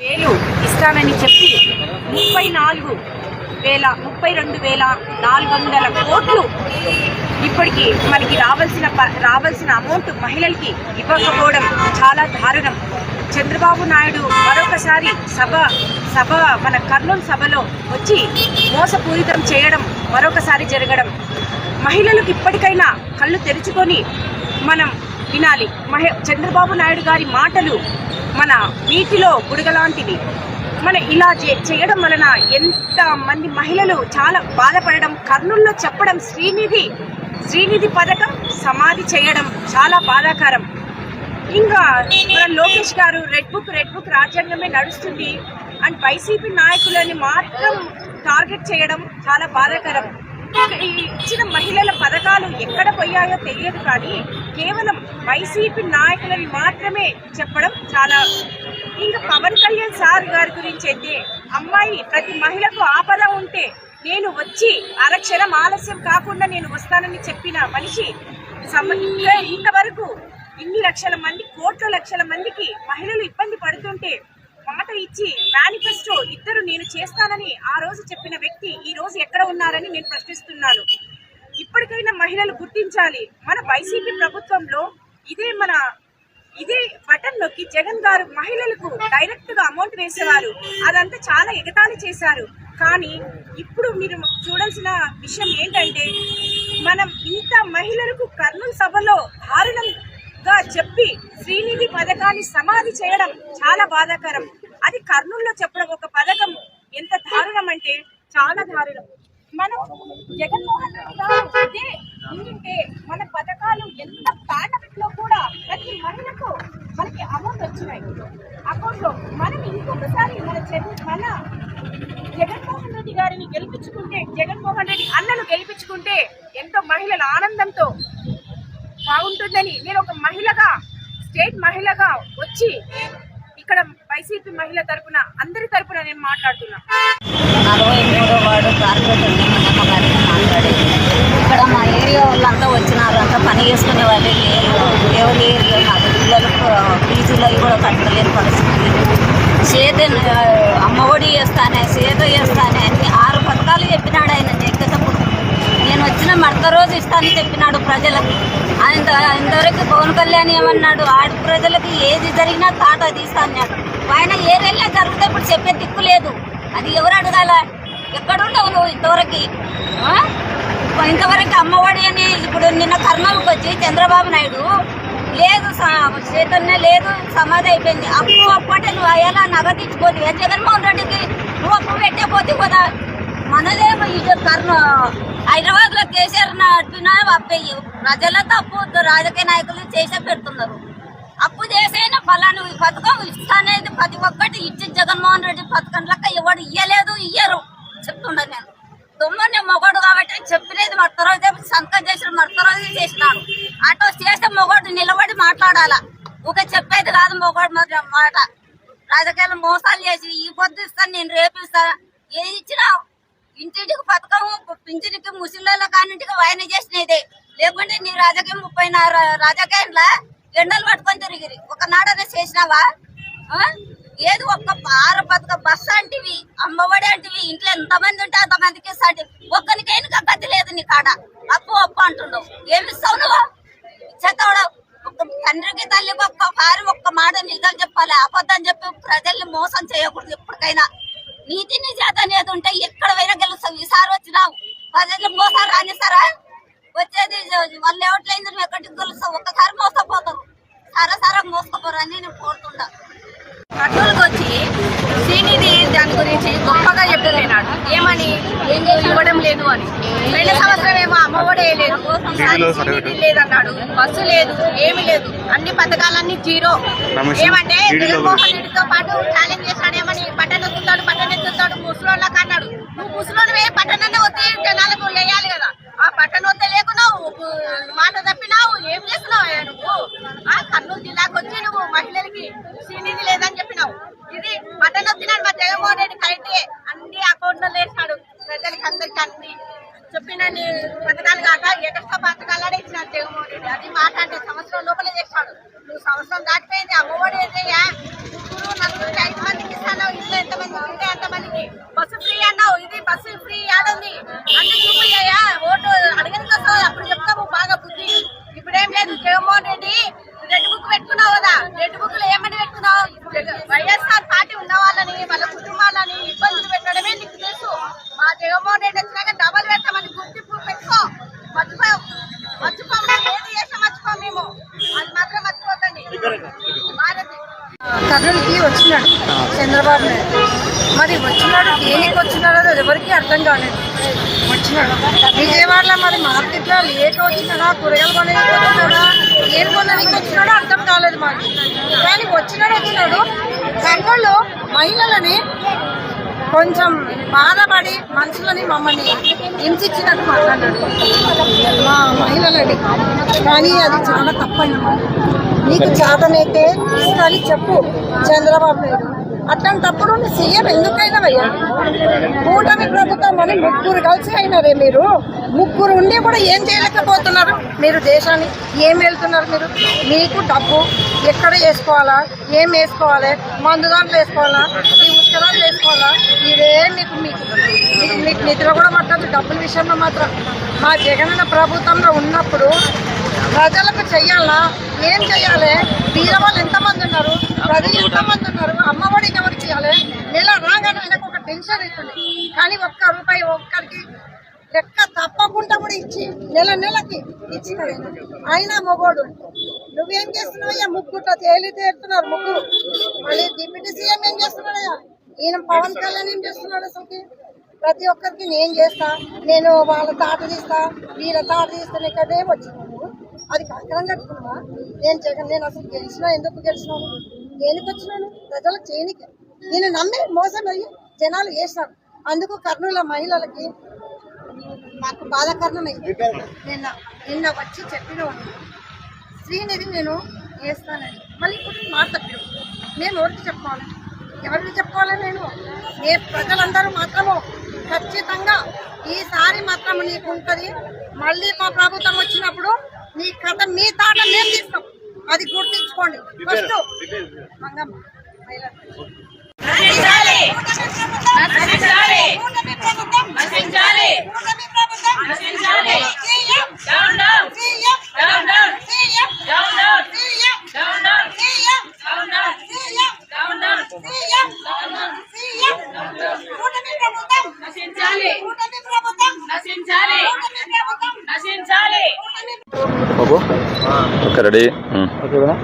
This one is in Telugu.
వేలు ఇస్తానని చెప్పి ముప్పై నాలుగు వేల ముప్పై రెండు వేల నాలుగు వందల కోట్లు ఇప్పటికీ మనకి రావాల్సిన ప- రావాల్సిన అమౌంట్ మహిళలకి ఇవ్వకపోవడం చాలా దారుణం. చంద్రబాబు నాయుడు మరొకసారి సభ సభ మన కర్నూలు సభలో వచ్చి మోసపూరితం చేయడం మరొకసారి జరగడం. మహిళలకు ఇప్పటికైనా కళ్ళు తెరుచుకొని మనం వినాలి. మహి చంద్రబాబు నాయుడు గారి మాటలు మన నీటిలో బుడగలాంటిది మన ఇలా చే- చేయడం వలన ఎంత మంది మహిళలు చాలా బాధపడడం కర్నూల్లో చెప్పడం శ్రీనిధి శ్రీనిధి పథకం సమాధి చేయడం చాలా బాధాకరం. ఇంకా మన Lokesh garu red book red book రాజ్యాంగమే నడుస్తుంది అండ్ వైసీపీ నాయకులని మాత్రం టార్గెట్ చేయడం చాలా బాధాకరం. ఈ ఇచ్చిన మహిళల పథకాలు ఎక్కడ పోయాయో తెలియదు కానీ కేవలం వైసీపీ నాయకులని మాత్రమే చెప్పడం చాలా. ఇంకా పవన్ కళ్యాణ్ సార్ గారి గురించి అయితే అమ్మాయి ప్రతి మహిళకు ఆపద ఉంటే నేను వచ్చి అరక్షరం ఆలస్యం కాకుండా నేను వస్తానని చెప్పిన మనిషి ఇంతవరకు ఇన్ని లక్షల మంది కోట్ల లక్షల మందికి మహిళలు ఇబ్బంది పడుతుంటే మాట ఇచ్చి మేనిఫెస్టో ఇద్దరు నేను చేస్తానని ఆ రోజు చెప్పిన వ్యక్తి ఈ రోజు ఎక్కడ ఉన్నారని నేను ప్రశ్నిస్తున్నాను. ఇప్పటికైనా మహిళలు గుర్తించాలి. మన వైసీపీ ప్రభుత్వంలో ఇదే మన ఇదే బటన్ నొక్కి జగన్ గారు మహిళలకు డైరెక్ట్గా అమౌంట్ వేసేవారు. అదంతా చాలా ఎగతాళి చేశారు. కానీ ఇప్పుడు మీరు చూడాల్సిన విషయం ఏంటంటే మనం ఇంత మహిళలకు కర్నూలు సభలో దారుణంగా చెప్పి శ్రీనిధి పథకాన్ని సమాధి చేయడం చాలా బాధాకరం. అది కర్నూలులో చెప్పడం ఒక పథకం. ఎంత దారుణం అంటే చాలా దారుణం. మనం జగన్మోహన్ రెడ్డి గారు ఉంటే మన పథకాలు ఎంత పాండమిక్ కూడా ప్రతి మహిళకు మనకి అమౌంట్ వచ్చినాయి. అకౌంట్లో మనం ఇంకొకసారి మన జగన్ మన జగన్మోహన్ రెడ్డి గారిని గెలిపించుకుంటే జగన్మోహన్ రెడ్డి అన్నను గెలిపించుకుంటే ఎంతో మహిళల ఆనందంతో బాగుంటుందని నేను ఒక మహిళగా స్టేట్ మహిళగా వచ్చి ఇక్కడ వైసీపీ మహిళ తరపున అందరి తరపున నేను మాట్లాడుతున్నా. అరవై మూడో వార్డు మాట్లాడేది ఇక్కడ మా ఏరియా వాళ్ళంతా వచ్చినారంతా పని చేసుకునే వాళ్ళే లేరు. ఎవరు లేరు మాకు పిల్లలకు ఫీజులు అవి కూడా కట్టలేని పరిస్థితి. చేత అమ్మఒడి చేస్తానే చేత చేస్తానే అని ఆరు పథకాలు చెప్పినాడు ఆయన ఎక్కేటప్పుడు నేను వచ్చిన మడత రోజు ఇస్తానని చెప్పినాడు ప్రజలకు. ఆయన ఇంతవరకు పవన్ కళ్యాణ్ ఏమన్నాడు? ఆడి ప్రజలకు ఏది జరిగినా తాట తీస్తా అన్నాడు ఆయన ఏరియాలో జరిగితే ఇప్పుడు చెప్పే దిక్కు లేదు. అది ఎవరు అడగాల? ఎక్కడుండవు నువ్వు ఇంతవరకు? ఇంతవరకు అమ్మఒడి అని ఇప్పుడు నిన్న కర్నూలుకి వచ్చి చంద్రబాబు నాయుడు లేదు చైతన్య లేదు సమాధి అయిపోయింది. అప్పు అప్పు అంటే నువ్వు అయ్యాలా? నగదు ఇచ్చిపోతుంది జగన్మోహన్ రెడ్డికి నువ్వు అప్పు పెట్టే పోతే కదా? మనదేమో ఇటు కర్ణ హైదరాబాద్లో కేసీఆర్ నడిపినా అప్పయ్యి ప్రజల తప్పు రాజకీయ నాయకులు చేసే పెడుతున్నారు. అప్పు చేసైనా ఫలాను ఈ పథకం ఇస్తానేది ప్రతి ఒక్కటి ఇచ్చి జగన్మోహన్ రెడ్డి పథకం లెక్క ఎవడు ఇయ్యలేదు ఇయ్యరు చెప్తుండ నేను. తొమ్మిది మొగోడు కాబట్టి చెప్పినది మడత రోజే సంతకం చేసిన మడత రోజే చేసినాడు ఆటో చేస్తే మొగోడు నిలబడి మాట్లాడాలా? ఒక చెప్పేది కాదు మొగోడు మాట- మాట. రాజకీయాలు మోసాలు చేసి ఈ పొద్దు ఇస్తాను నేను రేపు ఇస్తాను. ఏది ఇచ్చినావు ఇంటింటికి పథకం పింఛనికి ముసలిళ్ళ కానింటికి వాయన చేసినదే. లేకుంటే నీ రాజకీయం ముప్పై రాజకీయంలో ఎండలు పట్టుకొని తిరిగిరి. ఒకనాడనే చేసినావా? ఆ? ఏది ఒక్క ఆరు పథక బస్సు అంటివి అమ్మఒడి అంటివి ఇంట్లో ఎంతమంది ఉంటే అంతమందికి ఇస్తాంటి ఒక్కరికైనా గతి లేదు నీ కాడ. అప్పు అప్పు అంటుండవు ఏమి ఇస్తావు నువ్వు? ఇచ్చేతాడు ఒక్క తండ్రికి తల్లికి ఒక్క భార్య ఒక్క మాట నిజం చెప్పాలి. అబద్ధం చెప్పి ప్రజల్ని మోసం చేయకూడదు ఎప్పటికైనా. నీతి నిజాత అనేది ఉంటే ఎక్కడ పోయినా గెలుస్తావు ఈసారి వచ్చినావు ప్రజలు మోసం రానిస్తారా? వచ్చేది వాళ్ళు ఎవట్లయింది నువ్వు ఎక్కడికి గెలుస్తావు ఒక్కసారి మోసపోతావు సరే సరే మోసపోరని నేను కోరుతుంటా కర్నూలుకి వచ్చి శ్రీనిధి దాని గురించి గొప్పగా చెప్పిపోయినాడు ఏమని? ఇవ్వడం లేదు అని. రెండు సంవత్సరం ఏమో అమ్మ కూడా వేయలేదు. లేదన్నాడు. బస్సు లేదు ఏమీ లేదు. అన్ని పథకాలన్నీ జీరో. ఏమంటే జగన్మోహన్ రెడ్డితో పాటు ఛాలెంజ్ చేశాడేమని ఎత్తుతాడు ముసలోళ్ళకి అన్నాడు నువ్వు ముసలోనివే పట్టణాన్ని వస్తే జనాలకు వేయాలి కదా? ఆ బటన్ వస్తే లేకున్నావు మాట తప్పినావు ఏం చేస్తున్నావు అయ్యా నువ్వు? ఆ కర్నూలు జిల్లాకు వచ్చి నువ్వు మహిళలకి శ్రీనిధి లేదని చెప్పినావు. ఇది బటన్ వచ్చినాడు మా జగన్మోహన్ రెడ్డి కరెక్టే. అన్ని అకౌంట్లో వేసాడు ప్రజలకి అందరికి అన్ని చెప్పిన పథకాలు కాక ఎక్కడ పథకాలనే ఇచ్చినాడు జగన్మోహన్ రెడ్డి. అది మాట అంటే సంవత్సరం లోపలే చేస్తాడు నువ్వు సంవత్సరం దాటిపోయింది అమ్మఒడి ఏదయ్యా ముగ్గురు నలుగురికి ఐదు మందికి ఇస్తాను ఇల్లు ఎంతమంది ఉంటే అంతమందికి బస్సు ఫ్రీ అన్నావు ఇది బస్సు ఫ్రీ ఆడుంది అన్ని చూపించాయా ఓటు అడగని వస్తావు అప్పుడు చెప్తాము బాగా బుద్ధి. ఇప్పుడేం లేదు జగన్మోహన్ రెడ్డి రెడ్ బుక్ పెట్టుకున్నావు కదా. రెడ్ బుక్లో ఏమని పెట్టుకున్నావు? వైఎస్ఆర్ పార్టీ ఉన్న వాళ్ళని వాళ్ళ కుటుంబాలని ఇబ్బందులు పెట్టడమే నీకు తెలుసు. మా జగన్మోహన్ రెడ్డి వచ్చినాక డబల్ పెట్టమని గుర్తింపు పెట్టుకో. మర్చిపో మర్చిపో మేము ఏది చేసా మర్చిపో మేము. అది మాత్రం మర్చిపోకండి. భారతి కర్నూలుకి వచ్చినాడు చంద్రబాబు నాయుడు. మరి వచ్చినాడు దేనికి వచ్చినాడో అది ఎవరికి అర్థం కాలేదు. విజయవాడలో మరి మార్కెట్లో లేక వచ్చినాడా కూరగాయలు కొనడానికి వచ్చినాడా ఏం కొనడానికి వచ్చినాడో? అర్థం కాలేదు మాకు. కానీ వచ్చినాడు వచ్చినాడు. కర్నూలు మహిళలని కొంచెం బాధపడి మనుషులని మమ్మల్ని హింసించినట్టు మాట్లాడాడు. మా మహిళలని. కానీ అది చాలా తప్పని నీకు చేతనైతే ఇస్తాని చెప్పు. చంద్రబాబు నాయుడు. అట్లాంటప్పుడు సీఎం సీఎం ఎందుకైనావయ్యా కూటమి ప్రభుత్వం అని ముగ్గురు కలిసి అయినారే మీరు. ముగ్గురు ఉండి కూడా ఏం చేయలేకపోతున్నారు? మీరు దేశాన్ని ఏం వెళ్తున్నారు మీరు? మీకు డబ్బు ఎక్కడ వేసుకోవాలా? ఏం వేసుకోవాలి? మందు దాంట్లో వేసుకోవాలా? ఈ ఉసుక వేసుకోవాలా? ఇదే మీకు మీకు మీకు నిద్ర కూడా పట్టదు డబ్బుల విషయంలో మాత్రం. మా జగనన్న ప్రభుత్వంలో ఉన్నప్పుడు ప్రజలకు చెయ్యాలా? ఏం చెయ్యాలి? బీద వాళ్ళు ఎంతమంది ఉన్నారు? ప్రజలు ఎంతమంది ఉన్నారు? ఎవరు చేయాలి? నెల రాగానే ఆయనకు ఒక టెన్షన్ అవుతుంది కానీ ఒక్క రూపాయి ఒక్కరికి లెక్క తప్పకుండా కూడా ఇచ్చి నెల నెలకి ఇచ్చిన ఆయన మొగోడు. నువ్వేం చేస్తున్నావయ్యా ముగ్గుట్లో తేలి తేరుతున్నారు ముగ్గురు. మళ్ళీ డిప్యూటీ సీఎం ఏం చేస్తున్నాడయ్యా ఈయన పవన్ కళ్యాణ్ ఏం చేస్తున్నాడు అసలుకి? ప్రతి ఒక్కరికి నేను చేస్తా. నేను వాళ్ళ తాట తీస్తా. వీళ్ళ తాట తీస్తాను ఇక్కడే వచ్చినాను అది కంకరం కట్టుకున్నావా? నేను జగన్ నేను అసలు గెలిచినా ఎందుకు గెలిచినాను దేనికొచ్చినాను ప్రజల ప్రజలకు చేయనికి. నేను నమ్మి మోసం అయ్యి జనాలు వేసారు అందుకు కర్నూలు మహిళలకి నాకు బాధాకరణమైంది నిన్న నిన్న వచ్చి చెప్పిన శ్రీనిధి నేను వేస్తానని మళ్ళీ ఇప్పుడు మాట తప్పాడు మేము ఎవరికి చెప్పుకోవాలి ఎవరికి చెప్పుకోవాలి నేను? ఏ ప్రజలందరూ మాత్రము ఖచ్చితంగా ఈసారి మాత్రం నీకు ఉంటుంది మళ్ళీ మా ప్రభుత్వం వచ్చినప్పుడు నీ కథ మీ తాట మేము అది గుర్తించుకోండి. ఫస్ట్ మంగమ్మ మహిళలు. నశించాలి నశించాలి కూటమి ప్రభుత్వం నశించాలి కూటమి ప్రభుత్వం నశించాలి CM down down CM down down CM down down CM down down CM down down CM down down CM CM కూటమి ప్రభుత్వం నశించాలి కూటమి ప్రభుత్వం నశించాలి కూటమి ప్రభుత్వం నశించాలి కూటమి బాబు ఓకే రెడీ ఓకేనా